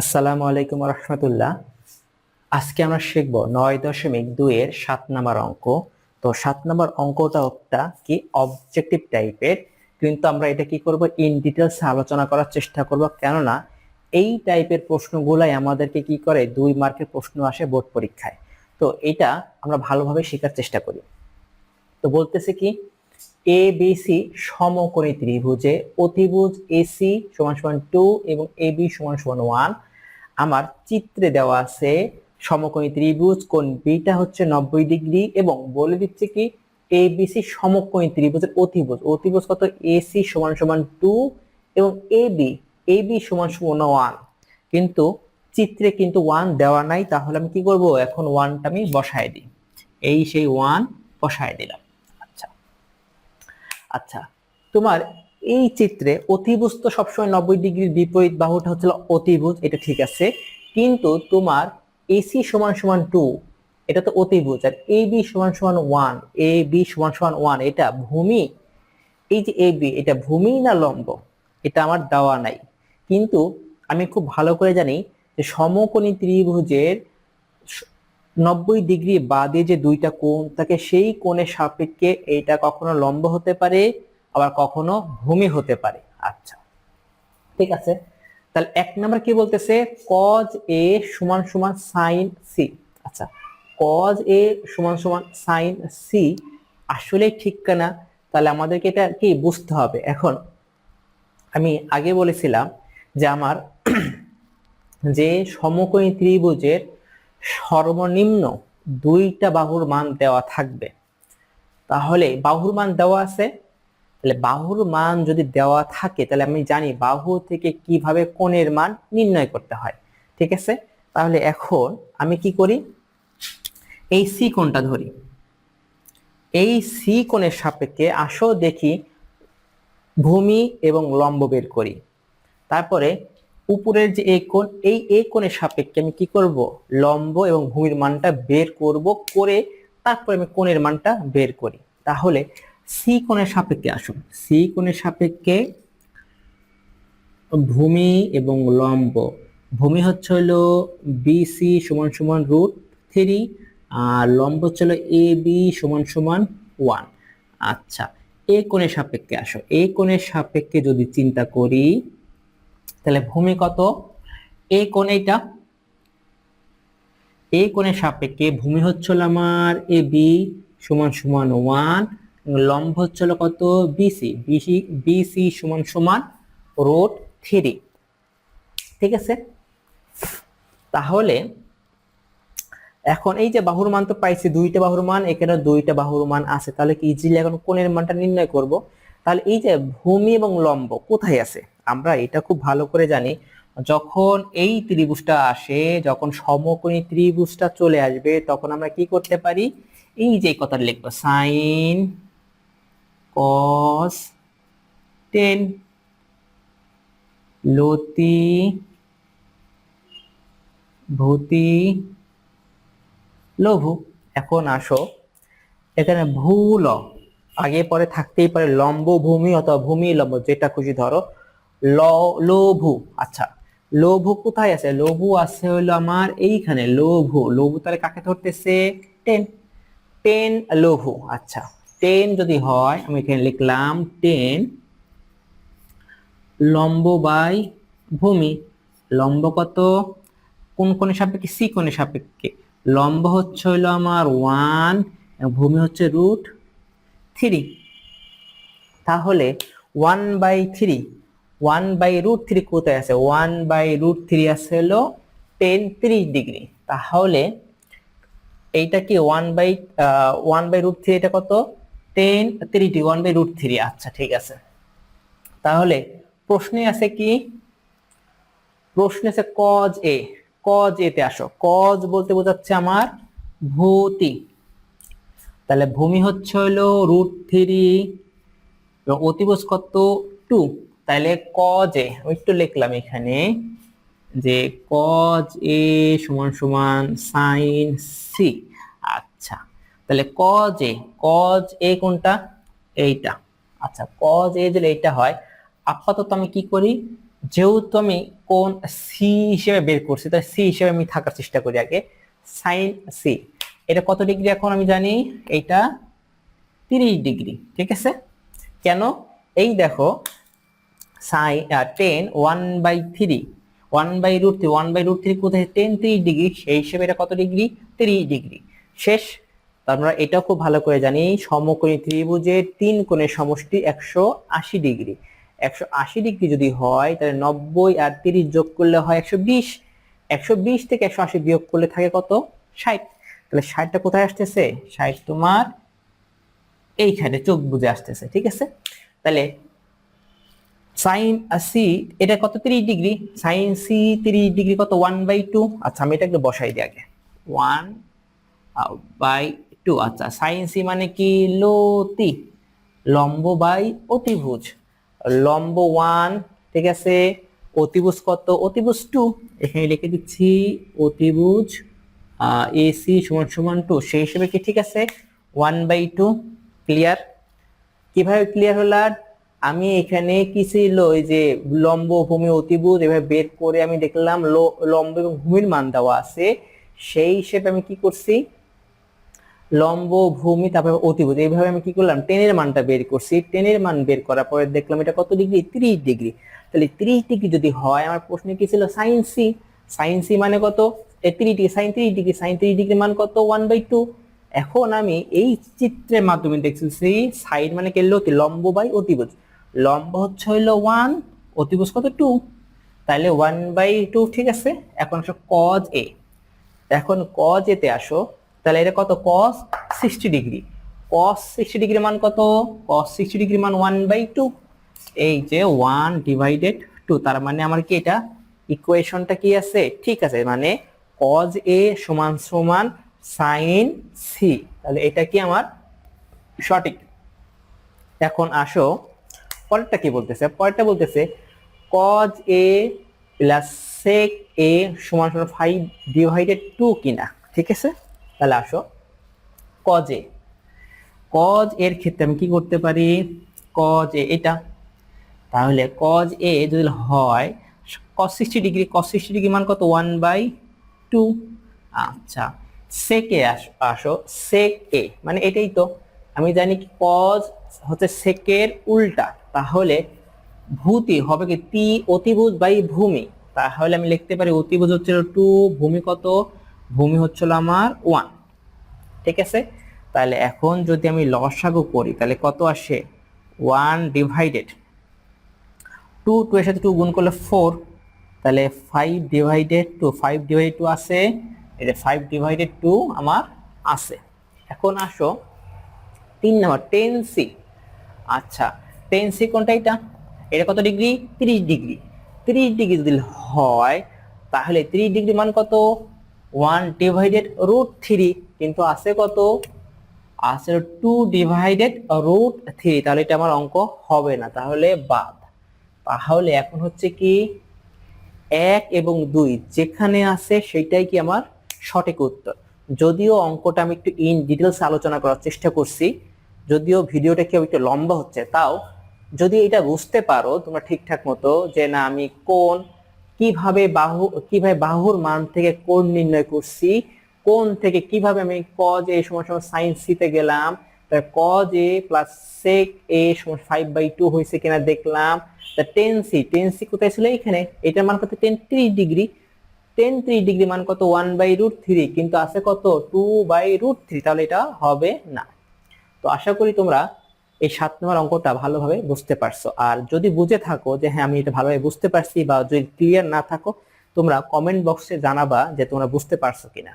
আসসালামু আলাইকুম রহমতুল্লাহ আজকে আমরা শিখব নয় দশমিক দুইয়ের সাত নাম্বার অঙ্ক। তো সাত নাম্বার অঙ্কটা কি অবজেক্টিভ টাইপের কিন্তু আমরা এটা কি করব? ইন ডিটেলস আলোচনা করার চেষ্টা করব। কেননা এই টাইপের প্রশ্নগুলাই আমাদেরকে কি করে? দুই মার্কের প্রশ্ন আসে বোর্ড পরীক্ষায়। তো এটা আমরা ভালোভাবে শেখার চেষ্টা করি। তো বলতেছে কি এ বি সি সমকোণী ত্রিভুজে অতিভুজ এসি সমান সমান টু এবং এ বি সমান সমান ওয়ান আমার চিত্রে দেওয়া আছে সমকোণী ত্রিভুজ, কোণ বিটা হচ্ছে নব্বই ডিগ্রি এবং বলে দিচ্ছে কি এ বি সি সমকোণী ত্রিভুজের অতিভুজ অতিভুজ কত? এসি সমান সমান টু এবং এ বি এ বি সমান সমান ওয়ান কিন্তু চিত্রে কিন্তু ওয়ান দেওয়া নাই, তাহলে আমি কি করব? এখন ওয়ানটা আমি বসায় দিই। এই সেই ওয়ান বসায় দিলাম। আচ্ছা তোমার এই চিত্রে অতিভুজ তো সবসময় নব্বই ডিগ্রির বিপরীত বাহুটা হচ্ছে অতিভুজ, এটা ঠিক আছে। কিন্তু তোমার এসি সমান সমান টু এটা তো অতিভুজ, আর এ বি সমান সমান ওয়ান এ বি সমান সমান ওয়ান এটা ভূমি। এই যে এ বি এটা ভূমি না লম্ব? এটা আমার দেওয়া নাই। কিন্তু আমি খুব ভালো করে জানি যে সমকোণী ত্রিভুজের নব্বই ডিগ্রি বাদে যে দুইটা কোণ থাকে সেই কোণের সাপেক্ষে এইটা কখনো লম্ব হতে পারে, আবার কখনো ভূমি হতে পারে। আচ্ছা ঠিক আছে। তাহলে এক নম্বর কি বলতেছে? কজ এ সমান সমান সাইন সি আচ্ছা কজ এ সমান সমান সাইন সি আসলে ঠিক না তাহলে আমাদেরকে এটা কি বুঝতে হবে? এখন আমি আগে বলেছিলাম যে আমার যে সমকোণী ত্রিভুজের সর্বনিম্ন দুইটা বাহুর মান দেওয়া থাকবে। তাহলে বাহুর মান দেওয়া আছে। তাহলে বাহুর মান যদি দেওয়া থাকে, তাহলে আমি জানি বাহু থেকে কীভাবে কোণের মান নির্ণয় করতে হয়। ঠিক আছে? তাহলে এখন আমি কি করি? এই সি কোণটা ধরি। এই সি কোণের সাপেক্ষে আসো দেখি, ভূমি এবং লম্ব বের করি। তারপরে উপরের যে এই কোণ, এই এ কোণের সাপেক্ষে আমি কি করব? লম্ব এবং ভূমির মানটা বের করব করে তারপরে আমি কোণের মানটা বের করি। তাহলে সি কোণের সাপেক্ষে আসুন। সি কোণের সাপেক্ষে ভূমি এবং লম্ব। ভূমি হচ্ছে হলো বিসি সমান সমান রুট থ্রি, আর লম্ব হচ্ছে হলো এ বি সমান সমান ওয়ান। আচ্ছা এ কোণের সাপেক্ষে আসো। এ কোণের সাপেক্ষে যদি চিন্তা করি তাহলে ভূমি কত? এ কোণ এইটা। এ কোণের সাপেক্ষে ভূমি হচ্ছিল আমার এ বি সমান সমান ওয়ান লম্ব হচ্ছিল কত? বিসি বিসি বিসি সমান সমান রোড থ্রি। ঠিক আছে? তাহলে এখন এই যে বাহুর মান তো পাইছি, দুইটা বাহুর মান, এখানে দুইটা বাহুর মান আছে। তাহলে কি ইজিলি এখন কোণের মানটা নির্ণয় করব? তাহলে এই যে ভূমি এবং লম্ব কোথায় আছে? আমরা এটা খুব ভালো করে জানি, যখন এই ত্রিভুজটা আসে, যখন সমকোণী ত্রিভুজটা চলে আসবে, তখন আমরা কি করতে পারি? এই যে কথাটা লিখব সাইন কস টেন লতি ভূতি লঘু। এখন আসো, এখানে ভূল আগে পরে থাকতেই পারে লম্ব ভূমি অথবা ভূমি লম্ব, যেটা খুশি ধরো। ল লঘু আচ্ছা লঘু কোথায় আছে? লঘু আছে হলো আমার এইখানে লঘু লঘু তাহলে কাকে ধরতেছে? টেন। টেন লঘু আচ্ছা টেন যদি হয়, আমি এখানে লিখলাম টেন লম্ব বাই ভূমি। লম্ব কত? কোন কোণের সাপেক্ষে? সি কোণের সাপেক্ষে। লম্ব হচ্ছে হলো আমার ওয়ান, ভূমি হচ্ছে রুট থ্রি। তাহলে one by three one by root three কোথায় আছে? ওয়ান বাই রুট থ্রি আছে হলো টেন ত্রিশ ডিগ্রি। তাহলে এইটা কি one by one by root three এটা কত? Ten three D one by root three. আচ্ছা ঠিক আছে। তাহলে প্রশ্নে আছে কি? প্রশ্নে আছে কজ এ কজ এতে আসো। কজ বলতে বোঝাচ্ছে আমার ভূতি। তাহলে ভূমি হচ্ছে হলো রুট থ্রি, অতিভুজ কত? টু। তাহলে কজ এ আমি একটু লিখলাম এখানে যে কজ এ সমান সমান সাইন সি আচ্ছা তাহলে কজ এ কজ এ কোনটা? এইটা। আচ্ছা কজ এ যদি এইটা হয়। আপাতত আমি কি করি? যেহেতু আমি কোন সি হিসেবে বের করছি, তাই সি হিসেবে আমি থাকার চেষ্টা করি আগে। সাইন সি এটা কত ডিগ্রি এখন আমি জানি? এইটা তিরিশ ডিগ্রি, ঠিক আছে? কেন? এই দেখো সাই ten one by three one by root three one by root three কোথায়? টেন তিরিশ ডিগ্রি সেই হিসেবে এটা কত ডিগ্রি তিরিশ ডিগ্রি শেষ। আমরা এটাও খুব ভালো করে জানি, সমকোণী ত্রিভুজের তিন কোণের সমষ্টি একশো আশি ডিগ্রি একশো আশি ডিগ্রি যদি হয়, তাহলে নব্বই আর তিরিশ যোগ করলে হয় একশো বিশ। একশো বিশ থেকে একশো আশি বিয়োগ করলে থাকে কত? ষাট। তাহলে ষাটটা কোথায় আসতেছে? ষাট তোমার এইখানে, চোখ বুঝে আসতেছে, ঠিক আছে? তাহলে সাইন সি এটা কত? তিরিশ ডিগ্রি। সাইন সি তিরিশ ডিগ্রি কত? ওয়ান বাই টু আচ্ছা আমি এটা একটু বসাই দিই আগে। ওয়ান বাই টু আচ্ছা সাইন সি মানে কি? লতি। লম্ব বাই অতিভুজ। লম্ব ওয়ান ঠিক আছে? অতিভুজ কত? অতিভুজ টু এখানে লিখে দিচ্ছি অতিভুজ এসি সমান সমান টু সেই হিসেবে কি ঠিক আছে? ওয়ান বাই টু ক্লিয়ার কীভাবে ক্লিয়ার হলো? আমি এখানে কি ছিল? ওই যে লম্ব ভূমি অতিভুজ এভাবে বের করে আমি দেখলাম লম্ব এবং ভূমির মান দেওয়া আছে। সেই হিসেবে আমি কি করছি? লম্ব, ভূমি, তারপরে অতিভুজ এইভাবে আমি কি করলাম? টেনের মানটা বের করছি। টেনের মান বের করার পরে দেখলাম এটা কত ডিগ্রি? তিরিশ ডিগ্রি। তাহলে তিরিশ ডিগ্রি যদি হয়, আমার প্রশ্নে কি ছিল? সাইন সি সি মানে কত? তিরিশ ডিগ্রি সাইন তিরিশ ডিগ্রি সাইন তিরিশ ডিগ্রি মান কত? ওয়ান বাই টু এখন আমি এই চিত্রের মাধ্যমে দেখছি সাইড মানে কি? লতি লম্ব বাই অতিভুজ লম্ব হচ্ছে হইল ওয়ান অতিভুজ কত টু তাহলে ওয়ান বাই টু ঠিক আছে? এখন আসো কজ এ এখন কজ এতে আসো তাহলে এটা কত? Cos sixty degree cos sixty degree মান কত? কস সিক্সটি ডিগ্রি মান ওয়ান বাই টু এই যে ওয়ান ডিভাইডেড টু তার মানে আমার কি এটা? ইকুয়েশনটা কি আছে? ঠিক আছে মানে কজ এ সমান সমান সাইন সি তাহলে এটা কি আমার? সঠিক। এখন আসো পরেরটা কি বলতেছে? পরেরটা বলতেছে কজ এ প্লাস সেক এ সমান সমান ফাইভ ডিভাইডেড টু কিনা? ঠিক আছে? তাহলে আসো কজ এ কজ এর ক্ষেত্রে আমি কি করতে পারি? কজ এ এটা। তাহলে কজ এ যদি হয় cos sixty degree cos sixty degree মান কত? ওয়ান বাই টু আচ্ছা সেক আসো সেক এ মানে এটাই তো। আমি জানি কজ হচ্ছে সেকের উল্টা। তাহলে ভূতি হবে কি তি অতিভুজ বাই ভূমি? তাহলে আমি লিখতে পারি অতিভুজ হচ্ছিল টু, ভূমি কত? ভূমি হচ্ছিল আমার ওয়ান। ঠিক আছে? তাহলে এখন যদি আমি লসাগু করি, তাহলে কত আসে? One divided. টু টু এর সাথে টু গুণ করলে ফোর, তাহলে five divided two, five divide two আছে এটা ফাইভ ডিভাইডেড টু আমার আছে এখন আসো তিন নাম্বার, টেন সি। আচ্ছা টেন সি কোনটা এটা। এটা কত ডিগ্রি? তিরিশ ডিগ্রি। তিরিশ ডিগ্রি যদি হয়, তাহলে তিরিশ ডিগ্রি মান কত? One divided root three. কিন্তু আছে কত? আছে টু ডিভাইডেড রুট থ্রি। তাহলে এটা আমার অঙ্ক হবে না, তাহলে বাদ। তাহলে এখন হচ্ছে কি? এক এবং দুই যেখানে আছে সেটাই কি আমার সঠিক উত্তর। যদিও অঙ্কটা আমি একটু ইন ডিটেলস আলোচনা করার চেষ্টা করছি, যদিও ভিডিওটা কেউ একটু লম্বা হচ্ছে, তাও যদি এটা বুঝতে পারো, তোমরা ঠিকঠাক মতো যে না, আমি কোন, কীভাবে বাহু, কীভাবে বাহুর মান থেকে কোন নির্ণয় করছি কোন থেকে কীভাবে আমি কজ এ সময় সময় সাইন সিতে গেলাম তার কজ এ প্লাস সেক এ সময় ফাইভ বাই টু হয়েছে কিনা দেখলাম, তা টেন সি টেন সি কোথায় ছিল এখানে এটার মান কত? টেন ডিগ্রি টেন ডিগ্রি মান কত? ওয়ান বাই রুট থ্রি কিন্তু আছে কত? টু বাই রুট থ্রি তাহলে এটা হবে না। তো আশা করি তোমরা এই সাত নম্বর অঙ্কটা ভালোভাবে বুঝতে পারছ। আর যদি বুঝে থাকো যে হ্যাঁ আমি এটা ভালোভাবে বুঝতে পারছি বা যদি ক্লিয়ার না থাকো, তোমরা কমেন্ট বক্সে জানাবা যে তোমরা বুঝতে পারছ কিনা।